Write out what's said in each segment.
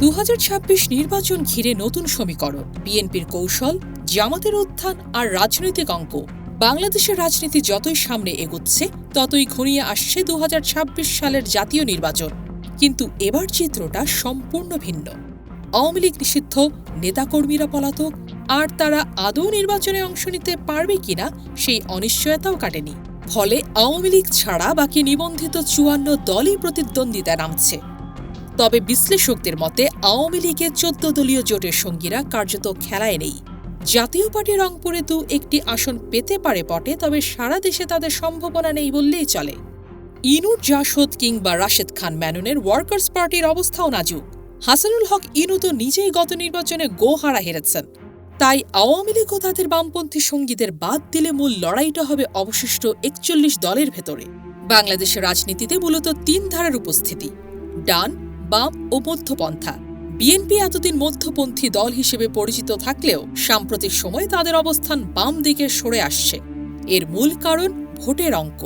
দু হাজার ছাব্বিশ নির্বাচন ঘিরে নতুন সমীকরণ। বিএনপির কৌশল, জামাতের উত্থান আর রাজনৈতিক অঙ্ক। বাংলাদেশের রাজনীতি যতই সামনে এগোচ্ছে, ততই ঘনিয়ে আসছে দু হাজার ছাব্বিশ সালের জাতীয় নির্বাচন। কিন্তু এবার চিত্রটা সম্পূর্ণ ভিন্ন। আওয়ামী লীগ নিষিদ্ধ, নেতাকর্মীরা পলাতক, আর তারা আদৌ নির্বাচনে অংশ নিতে পারবে কিনা সেই অনিশ্চয়তাও কাটেনি। ফলে আওয়ামী লীগ ছাড়া বাকি নিবন্ধিত চুয়ান্ন দলই প্রতিদ্বন্দ্বিতা নামছে। তবে বিশ্লেষকদের মতে, আওয়ামী লীগের চোদ্দ দলীয় জোটের সঙ্গীরা কার্যত খেলায় নেই। জাতীয় পার্টি রংপুরে দু একটি আসন পেতে পারে বটে, তবে সারা দেশে তাদের সম্ভাবনা নেই বললেই চলে। ইনুর জাসদ কিংবা রাশেদ খান ম্যাননের ওয়ার্কার্স পার্টির অবস্থাও নাজুক। হাসানুল হক, ইনু তো নিজেই গত নির্বাচনে গোহারা হেরেছেন। তাই আওয়ামী লীগ ও তাদের বামপন্থী সঙ্গীদের বাদ দিলে মূল লড়াইটা হবে অবশিষ্ট একচল্লিশ দলের ভেতরে। বাংলাদেশের রাজনীতিতে মূলত তিন ধারার উপস্থিতি। ডান বাম ও মধ্যপন্থা। বিএনপি এতদিন মধ্যপন্থী দল হিসেবে পরিচিত থাকলেও সাম্প্রতিক সময়ে তাদের অবস্থান বাম দিকে সরে আসছে। এর মূল কারণ ভোটের অঙ্ক।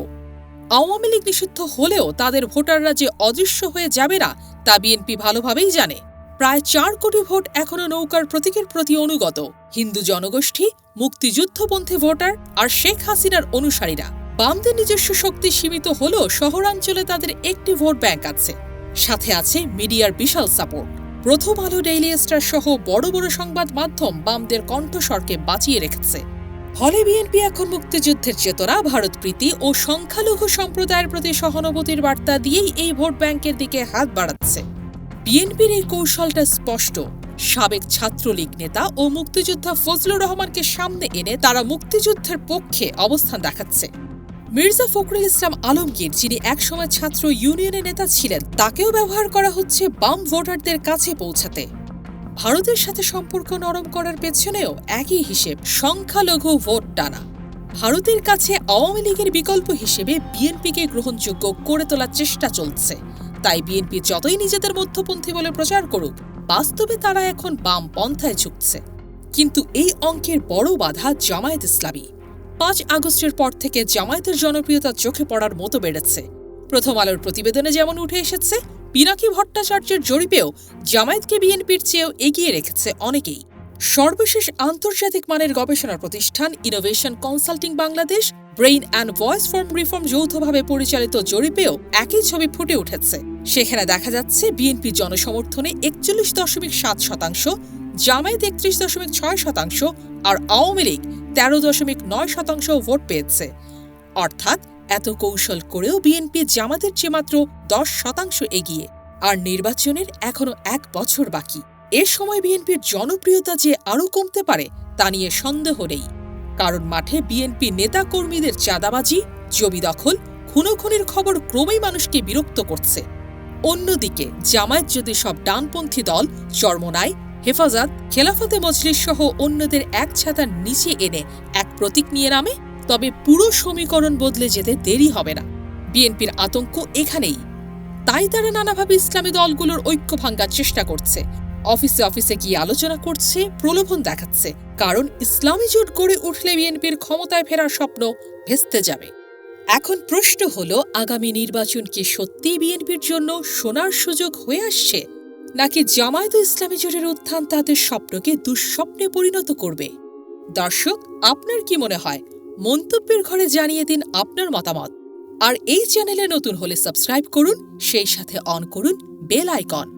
আওয়ামী লীগ নিষিদ্ধ হলেও তাদের ভোটাররা যে অদৃশ্য হয়ে যাবে না, তা বিএনপি ভালোভাবেই জানে। প্রায় চার কোটি ভোট এখনও নৌকার প্রতীকের প্রতি অনুগত। হিন্দু জনগোষ্ঠী, মুক্তিযুদ্ধপন্থী ভোটার আর শেখ হাসিনার অনুসারীরা। বামদের নিজস্ব শক্তি সীমিত হলেও শহরাঞ্চলে তাদের একটি ভোট ব্যাংক আছে। সাথে আছে মিডিয়ার বিশাল সাপোর্ট। প্রথম আলো ডেইলি স্টার সহ বড় বড় সংবাদ মাধ্যম বামদের কণ্ঠস্বরকে বাঁচিয়ে রেখেছে। ফলে বিএনপি এখন মুক্তিযুদ্ধের চেতনা ভারতপ্রীতি ও সংখ্যালঘু সম্প্রদায়ের প্রতি সহানুভূতির বার্তা দিয়েই এই ভোট ব্যাংকের দিকে হাত বাড়াচ্ছে। বিএনপির এই কৌশলটা স্পষ্ট। সাবেক ছাত্রলীগ নেতা ও মুক্তিযোদ্ধা ফজলুর রহমানকে সামনে এনে তারা মুক্তিযুদ্ধের পক্ষে অবস্থান দেখাচ্ছে। মির্জা ফখরুল ইসলাম আলমগীর, যিনি একসময় ছাত্র ইউনিয়নের নেতা ছিলেন, তাকেও ব্যবহার করা হচ্ছে বাম ভোটারদের কাছে পৌঁছাতে। ভারতের সাথে সম্পর্ক নরম করার পেছনেও একই হিসেব, সংখ্যালঘু ভোট টানা। ভারতের কাছে আওয়ামী লীগের বিকল্প হিসেবে বিএনপিকে গ্রহণযোগ্য করে তোলার চেষ্টা চলছে। তাই বিএনপি যতই নিজেদের মধ্যপন্থী বলে প্রচার করুক, বাস্তবে তারা এখন বাম পন্থায় ঝুঁকছে। কিন্তু এই অঙ্কের বড় বাধা জামায়াত ইসলামী। পাঁচ আগস্টের পর থেকে জামায়াতের জনপ্রিয়তা চোখে পড়ার মতো বেড়েছে। প্রথম আলোর প্রতিবেদনে যেমন উঠে এসেছে, পিনাকি ভট্টাচার্যের জরিপেও জামায়াতকে বিএনপির চেয়েও এগিয়ে রেখেছে অনেকেই। সর্বশেষ আন্তর্জাতিক মানের গবেষণা প্রতিষ্ঠান innovation consulting Bangladesh brain and voice form reform যৌথভাবে পরিচালিত জরিপেও একই ছবি ফুটে উঠেছে। সেখানে দেখা যাচ্ছে, বিএনপি জনসমর্থনে একচল্লিশ দশমিক সাত শতাংশ, জামায়াত একত্রিশ দশমিক ছয় শতাংশ আর আওয়ামী লীগ তেরো দশমিক নয় শতাংশ ভোট পেয়েছে। অর্থাৎ এত কৌশল করেও বিএনপি জামাতের চেয়ে মাত্র দশ শতাংশ এগিয়ে, আর নির্বাচনের এখনও এক বছর বাকি। এ সময় বিএনপির জনপ্রিয়তা যে আরও কমতে পারে, তা নিয়ে সন্দেহ নেই। কারণ মাঠে বিএনপি নেতা কর্মীদের চাঁদাবাজি, জমি দখল, খুনোখুনির খবর ক্রমেই মানুষকে বিরক্ত করছে। অন্যদিকে জামায়াত যদি সব ডানপন্থী দল, চর্মনায় হেফাজত, খেলাফতে মজলিস সহ অন্যদের এক ছাতার নিচে এনে এক প্রতীক নিয়ে নামে, তবে পুরো সমীকরণ বদলে যেতে দেরি হবে না। বিএনপির আতঙ্ক এখানেই। তাই তারা নানাভাবে ইসলামী দলগুলোর ঐক্য ভাঙ্গার চেষ্টা করছে। অফিসে অফিসে গিয়ে আলোচনা করছে, প্রলোভন দেখাচ্ছে। কারণ ইসলামী জোট গড়ে উঠলে বিএনপির ক্ষমতায় ফেরার স্বপ্ন ভেস্তে যাবে। এখন প্রশ্ন হলো, আগামী নির্বাচন কি সত্যিই বিএনপির জন্য সোনার সুযোগ হয়ে আসছে? নাকি জামায়াত ইসলামী জোটের উত্থান তাদের স্বপ্নকে দুঃস্বপ্নে পরিণত করবে? দর্শক, আপনার কি মনে হয়? মন্তব্যের ঘরে জানিয়ে দিন আপনার মতামত। আর এই চ্যানেলে নতুন হলে সাবস্ক্রাইব করুন, সেই সাথে অন করুন, বেল আইকন।